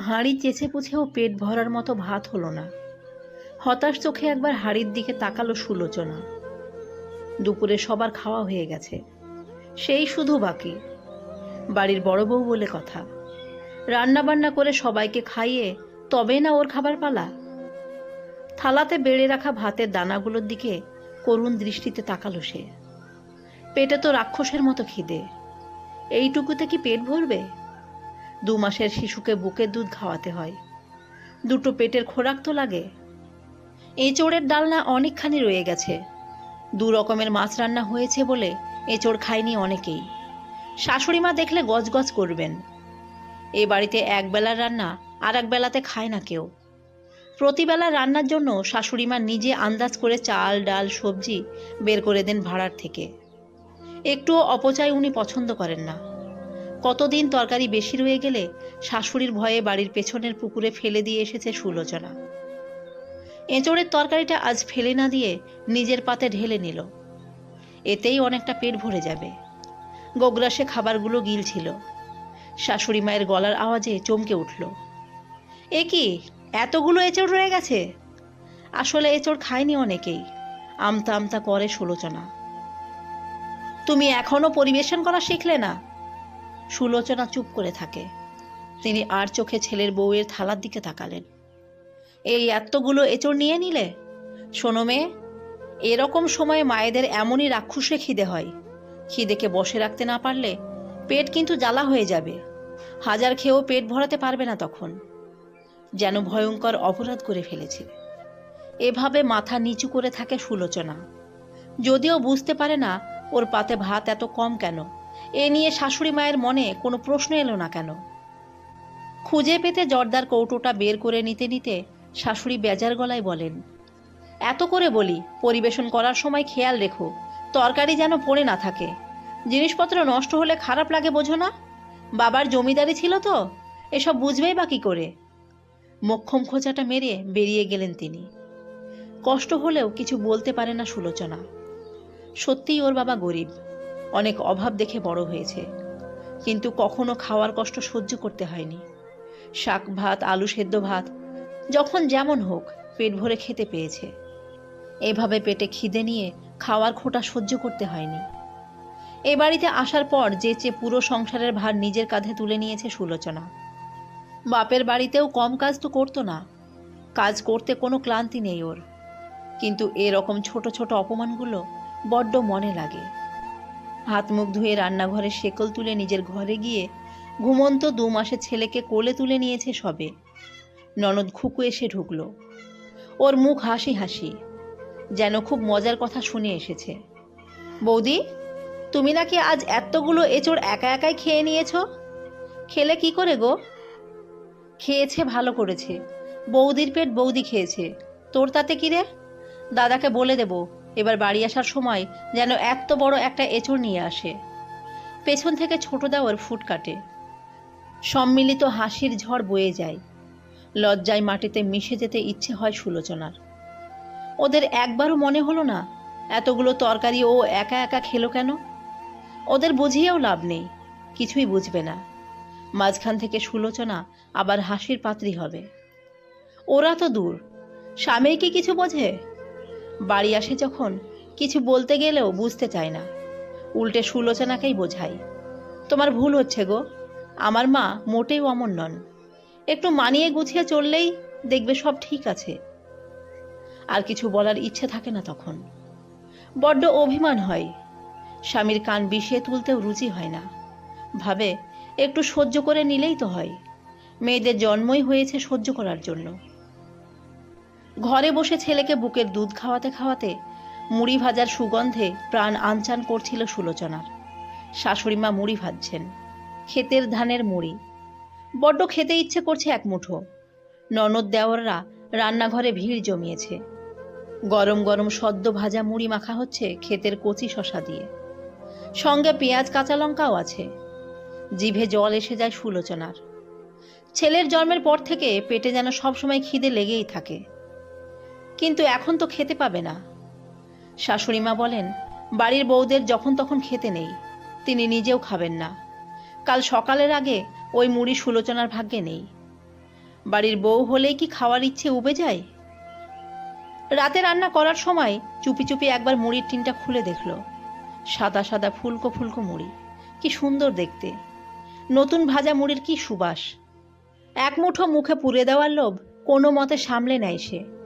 হাঁড়ি চেঁচে পুছেও পেট ভরার মতো ভাত হলো না। হতাশ চোখে একবার হাঁড়ির দিকে তাকালো সুলোচনা। দুপুরে সবার খাওয়া হয়ে গেছে। সেই শুধু বাকি। বাড়ির বড় বউ বলে কথা। রান্না বান্না করে সবাইকে খাইয়ে তবে না ওর খাবার পালা? থালাতে বেড়ে রাখা ভাতের দানাগুলোর দিকে করুণ দৃষ্টিতে তাকালো সে। পেটে তো রাক্ষসের মতো খিদে। এইটুকুতে কি পেট ভরবে? দু মাসের শিশুকে বুকের দুধ খাওয়াতে হয়। দুটো পেটের খোরাক তো লাগে। এঁচোড়ের ডালনা অনেকখানি রয়ে গেছে। দু রকমের মাছ রান্না হয়েছে বলে এঁচোড় খায়নি অনেকেই। শাশুড়ি মা দেখলে গজগজ করবেন। এ বাড়িতে একবেলার রান্না আর এক বেলাতে খায় না কেউ। প্রতিবেলা রান্নার জন্য শাশুড়ি মা নিজে আন্দাজ করে চাল, ডাল, সবজি বের করে দেন ভাড়ার থেকে। একটুও অপচয় উনি পছন্দ করেন না। কতদিন তরকারি বেশি রয়ে গেলে শাশুড়ির ভয়ে বাড়ির পেছনের পুকুরে ফেলে দিয়ে এসেছে সুলোচনা। এঁচড়ের তরকারিটা আজ ফেলে না দিয়ে নিজের পাতে ঢেলে নিল। এতেই অনেকটা পেট ভরে যাবে। গোগ্রাসে খাবারগুলো গিলছিল। শাশুড়ি মায়ের গলার আওয়াজে চমকে উঠল। এ কি, এতগুলো এঁচড় রয়ে গেছে? আসলে এঁচড় খায়নি অনেকেই। আমতা আমতা করে সুলোচনা। তুমি এখনও পরিবেশন করা শিখলে না? সুলোচনা চুপ করে থাকে। তিনি আর চোখে ছেলের বউয়ের থালার দিকে তাকালেন। এই এতগুলো এঁচড় নিয়ে নিলে? শোনো মেয়ে, এরকম সময়ে মায়েদের এমনই রাক্ষসে খিদে হয়। খিদেকে বসে রাখতে না পারলে পেট কিন্তু জ্বালা হয়ে যাবে। হাজার খেয়েও পেট ভরাতে পারবে না তখন। যেন ভয়ঙ্কর অপরাধ করে ফেলেছে। এভাবে মাথা নিচু করে থাকে সুলোচনা। যদিও বুঝতে পারে না, ওর পাতে ভাত এত কম কেন? এ নিয়ে শাশুড়ি মায়ের মনে কোনো প্রশ্ন এলো না কেন? খুঁজে পেতে জর্দার কৌটোটা বের করে নিতে নিতে শাশুড়ি বেজার গলায় বলেন, এত করে বলি, পরিবেশন করার সময় খেয়াল রেখো, তরকারি যেন পড়ে না থাকে। জিনিসপত্র নষ্ট হলে খারাপ লাগে বোঝো না? বাবার জমিদারি ছিল তো, এসব বুঝবেই বা কী করে? মক্ষম খোঁচাটা মেরে বেরিয়ে গেলেন তিনি। কষ্ট হলেও কিছু বলতে পারে না সুলোচনা। সত্যিই ওর বাবা গরিব। অনেক অভাব দেখে বড় হয়েছে। কিন্তু কখনো খাওয়ার কষ্ট সহ্য করতে হয়নি। শাক ভাত, আলু সেদ্ধ ভাত, যখন যেমন হোক, পেট ভরে খেতে পেয়েছে। এভাবে পেটে খিদে নিয়ে খাওয়ার খোটা সহ্য করতে হয়নি। এ বাড়িতে আসার পর যে চেয়ে পুরো সংসারের ভার নিজের কাঁধে তুলে নিয়েছে সুলোচনা। বাপের বাড়িতেও কম কাজ তো করতো না। কাজ করতে কোনো ক্লান্তি নেই ওর। কিন্তু এরকম ছোট ছোট অপমানগুলো বড্ড মনে লাগে। হাত মুখ ধুয়ে রান্নাঘরে শেকল তুলে নিজের ঘরে গিয়ে ঘুমন্ত দু মাসের ছেলেকে কোলে তুলে নিয়েছে সবে। ননদ খুকু এসে ঢুকলো। ওর মুখ হাসি হাসি, যেন খুব মজার কথা শুনে এসেছে। বৌদি, তুমি নাকি আজ এতগুলো এঁচড় একা একাই খেয়ে নিয়েছ? খেলে কি করে গো? খেয়েছে, ভালো করেছে। বৌদির পেট বৌদি খেয়েছে। তোর তাতে কি রে? দাদাকে বলে দেব। এবার বাড়ি আসার সময় যেন এত বড় একটা এঁচড় নিয়ে আসে। পেছন থেকে ছোট দেওয়ার ফুট কাটে সম্মিলিত হাসির ঝড় বয়ে যায়। লজ্জায় মাটিতে মিশে যেতে ইচ্ছে হয় সুলোচনার। ওদের একবারও মনে হলো না, এতগুলো তরকারি ও একা একা খেলো কেন? ওদের বুঝিয়েও লাভ নেই, কিছুই বুঝবে না। মাঝখান থেকে সুলোচনা আবার হাসির পাত্রী হবে। ওরা তো দূর স্বামী কি কিছু বোঝে? বাড়ি আসে যখন, কিছু বলতে গেলেও বুঝতে চায় না। উল্টে সুলোচনাকেই বোঝায়। তোমার ভুল হচ্ছে গো। আমার মা মোটেও অমন নন। একটু মানিয়ে গুছিয়ে চললেই দেখবে সব ঠিক আছে। আর কিছু বলার ইচ্ছে থাকে না তখন। বড্ড অভিমান হয়। স্বামীর কান বিষিয়ে তুলতেও রুচি হয় না। ভাবে, একটু সহ্য করে নিলেই তো হয়। মেয়েদের জন্মই হয়েছে সহ্য করার জন্য। ঘরে বসে ছেলেকে বুকের দুধ খাওয়াতে খাওয়াতে মুড়ি ভাজার সুগন্ধে প্রাণ আনচান করছিল সুলোচনার। শাশুড়িমা মুড়ি ভাজছেন, ক্ষেতের ধানের মুড়ি। বড্ড খেতে ইচ্ছে করছে এক মুঠো। ননদ দেওররা রান্নাঘরে ভিড় জমিয়েছে। গরম গরম সদ্য ভাজা মুড়ি মাখা হচ্ছে ক্ষেতের কচি শশা দিয়ে। সঙ্গে পেঁয়াজ, কাঁচা লঙ্কাও আছে। জিভে জল এসে যায় সুলোচনার। ছেলের জন্মের পর থেকে পেটে যেন সবসময় খিদে লেগেই থাকে। কিন্তু এখন তো খেতে পাবে না। শাশুড়িমা বলেন, বাড়ির বউদের যখন তখন খেতে নেই, তিনি নিজেও খাবেন না। কাল সকালের আগে ওই মুড়ি সুলোচনার ভাগ্যে নেই। বাড়ির বউ হলেই কি খাওয়ার ইচ্ছে উবে যায়? রাতে রান্না করার সময় চুপি চুপি একবার মুড়ির টিনটা খুলে দেখল। সাদা সাদা ফুলকো ফুলকো মুড়ি, কি সুন্দর দেখতে। নতুন ভাজা মুড়ির কি সুবাস। এক মুঠো মুখে পুড়ে দেওয়ার লোভ কোনো মতে সামলে নেয় সে।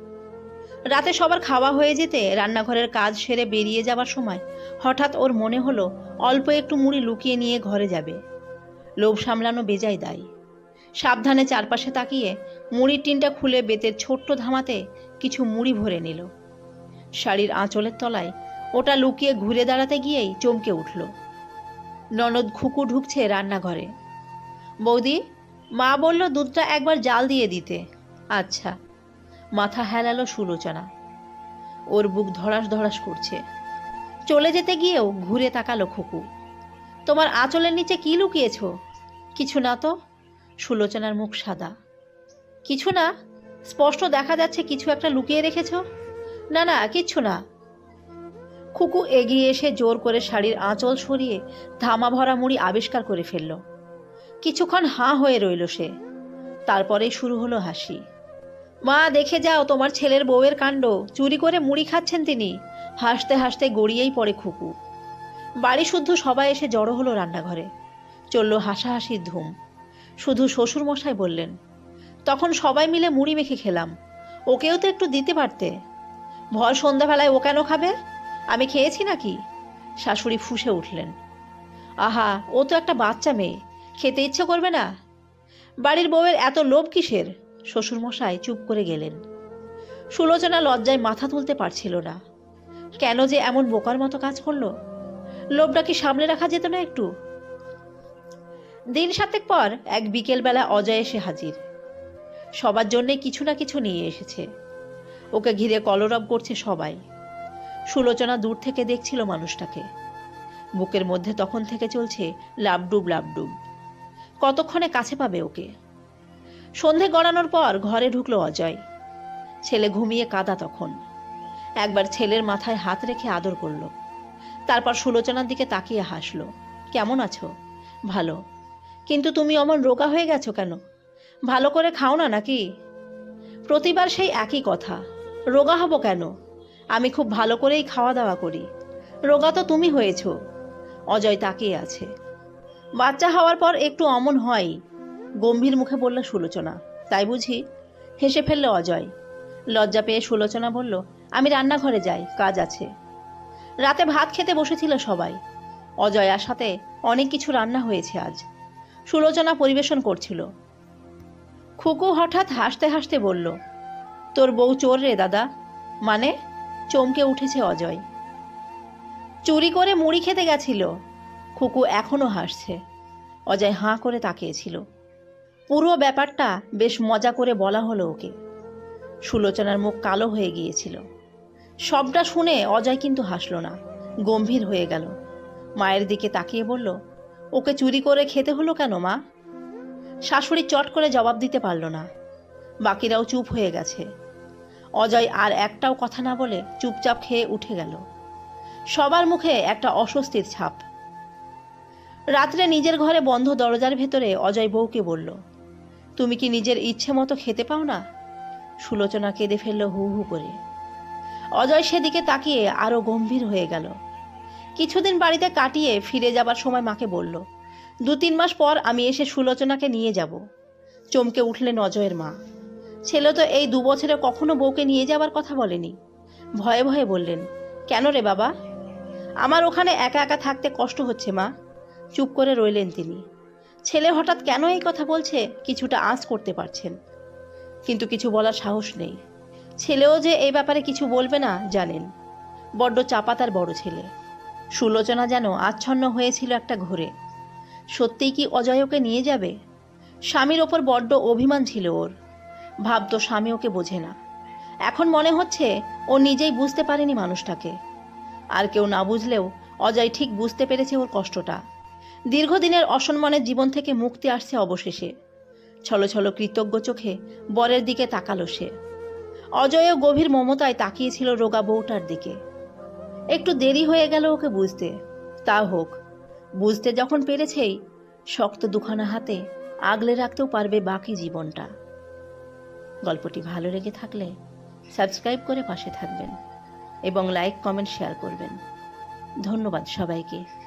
রাতে সবার খাওয়া হয়ে যেতে রান্নাঘরের কাজ সেরে বেরিয়ে যাবার সময় হঠাৎ ওর মনে হলো অল্প একটু মুড়ি লুকিয়ে নিয়ে ঘরে যাবে। লোভ সামলানো বেজায় দায়। সাবধানে চারপাশে তাকিয়ে মুড়ির টিনটা খুলে বেতের ছোট্ট ধামাতে কিছু মুড়ি ভরে নিল। শাড়ির আঁচলের তলায় ওটা লুকিয়ে ঘুরে দাঁড়াতে গিয়েই চমকে উঠল। ননদ খুকু ঢুকছে রান্নাঘরে। বৌদি, মা বলল দুধটা একবার জাল দিয়ে দিতে। আচ্ছা। মাথা হেলালো সুলোচনা। ওর বুক ধড়াস ধড়াস করছে। চলে যেতে গিয়েও ঘুরে তাকালো খুকু। তোমার আঁচলের নিচে কি লুকিয়েছ? কিছু না তো। সুলোচনার মুখ সাদা। কিছু না? স্পষ্ট দেখা যাচ্ছে কিছু একটা লুকিয়ে রেখেছ? না না, কিচ্ছু না। খুকু এগিয়ে এসে জোর করে শাড়ির আঁচল সরিয়ে ধামা ভরা মুড়ি আবিষ্কার করে ফেলল। কিছুক্ষণ হাঁ হয়ে রইল সে। তারপরেই শুরু হলো হাসি। মা, দেখে যাও তোমার ছেলের বউয়ের কাণ্ড। চুরি করে মুড়ি খাচ্ছেন তিনি। হাসতে হাসতে গড়িয়েই পড়ে খুকু। বাড়ি শুদ্ধ সবাই এসে জড়ো হলো রান্নাঘরে। চলল হাসাহাসির ধুম। শুধু শ্বশুরমশাই বললেন, তখন সবাই মিলে মুড়ি মেখে খেলাম। ওকেও তো একটু দিতে পারতে। ভর সন্ধ্যাবেলায় ও কেন খাবে? আমি খেয়েছি নাকি? শাশুড়ি ফুঁসে উঠলেন, আহা, ও তো একটা বাচ্চা মেয়ে। খেতে ইচ্ছে করবে না? বাড়ির বউয়ের এত লোভ কিসের? শ্বশুরমশাই চুপ করে গেলেন। সুলোচনা লজ্জায় মাথা তুলতে পারছিল না। কেন যে এমন বোকার মতো কাজ করল? লোভটা কি সামনে রাখা যেত না একটু? দিন সাতেক পর এক বিকেলবেলা অজয় এসে হাজির। সবার জন্যে কিছু না কিছু নিয়ে এসেছে। ওকে ঘিরে কলরব করছে সবাই। সুলোচনা দূর থেকে দেখছিল মানুষটাকে। বুকের মধ্যে তখন থেকে চলছে লাবডুব লাবডুব। কতক্ষণে কাছে পাবে ওকে? সন্ধে গড়ানোর পর ঘরে ঢুকলো অজয়। ছেলে ঘুমিয়ে কাদা তখন। একবার ছেলের মাথায় হাত রেখে আদর করল। তারপর সুলোচনার দিকে তাকিয়ে হাসলো। কেমন আছো? ভালো। কিন্তু তুমি অমন রোগা হয়ে গেছো কেন? ভালো করে খাও না নাকি? প্রতিবার সেই একই কথা। রোগা হব কেন? আমি খুব ভালো করেই খাওয়া দাওয়া করি। রোগা তো তুমি হয়েছো। অজয় তাকিয়ে আছে। বাচ্চা হওয়ার পর একটু অমন হয়। গম্ভীর মুখে বলল, সুলোচনা। তাই বুঝি? হেসে ফেলল অজয়। লজ্জা পেয়ে সুলোচনা বলল, আমি রান্নাঘরে যাই, কাজ আছে। রাতে ভাত খেতে বসেছিল সবাই। অজয় আসাতে অনেক কিছু রান্না হয়েছে আজ। সুলোচনা পরিবেশন করছিল। খুকু হঠাৎ হাসতে হাসতে বলল, তোর বউ চোর রে, দাদা। মানে চমকে উঠেছে অজয়। চুরি করে মুড়ি খেতে গেছিল। খুকু এখনও হাসছে। অজয় হাঁ করে তাকিয়েছিল। পুরো ব্যাপারটা বেশ মজা করে বলা হলো ওকে। সুলোচনার মুখ কালো হয়ে গিয়েছিল। সবটা শুনে অজয় কিন্তু হাসল না, গম্ভীর হয়ে গেল। মায়ের দিকে তাকিয়ে বলল, ওকে চুরি করে খেতে হলো কেন, মা? শাশুড়ি চট করে জবাব দিতে পারল না। বাকিরাও চুপ হয়ে গেছে। অজয় আর একটাও কথা না বলে চুপচাপ খেয়ে উঠে গেল। সবার মুখে একটা অস্বস্তির ছাপ। রাত্রে নিজের ঘরে বন্ধ দরজার ভেতরে অজয় বউকে বলল তুমি কি নিজের ইচ্ছে মতো খেতে পাও না? সুলোচনা কেঁদে ফেলল হু হু করে। অজয় সেদিকে তাকিয়ে আরও গম্ভীর হয়ে গেল। কিছুদিন বাড়িতে কাটিয়ে ফিরে যাবার সময় মাকে বলল, দু তিন মাস পর আমি এসে সুলোচনাকে নিয়ে যাব। চমকে উঠলেন অজয়ের মা। ছেলে তো এই দু বছরে কখনো বউকে নিয়ে যাবার কথা বলেনি। ভয়ে ভয়ে বললেন, কেন রে বাবা? আমার ওখানে একা একা থাকতে কষ্ট হচ্ছে মা। চুপ করে রইলেন তিনি। ছেলে হঠাৎ কেন এই কথা বলছে কিছুটা আঁচ করতে পারছেন। কিন্তু কিছু বলার সাহস নেই। ছেলেও যে এই ব্যাপারে কিছু বলবে না, জানেন। বড্ড চাপা তার বড় ছেলে। সুলোচনা যেন আচ্ছন্ন হয়েছিল একটা ঘোরে। সত্যিই কি অজয় ওকে নিয়ে যাবে? স্বামীর ওপর বড্ড অভিমান ছিল ওর। ভাবতো স্বামী ওকে বোঝে না। এখন মনে হচ্ছে ও নিজেই বুঝতে পারেনি মানুষটাকে। আর কেউ না বুঝলেও অজয় ঠিক বুঝতে পেরেছে ওর কষ্টটা। দীর্ঘদিনের অসম্মানের জীবন থেকে মুক্তি আসছে অবশেষে। ছলো ছলো কৃতজ্ঞ চোখে বরের দিকে তাকালো সে। অজয়ও গভীর মমতায় তাকিয়েছিল রোগা বউটার দিকে। একটু দেরি হয়ে গেল ওকে বুঝতে। তা হোক, বুঝতে যখন পেরেছেই শক্ত দুখানা হাতে আগলে রাখতেও পারবে বাকি জীবনটা। গল্পটি ভালো লেগে থাকলে সাবস্ক্রাইব করে পাশে থাকবেন এবং লাইক, কমেন্ট, শেয়ার করবেন। ধন্যবাদ সবাইকে।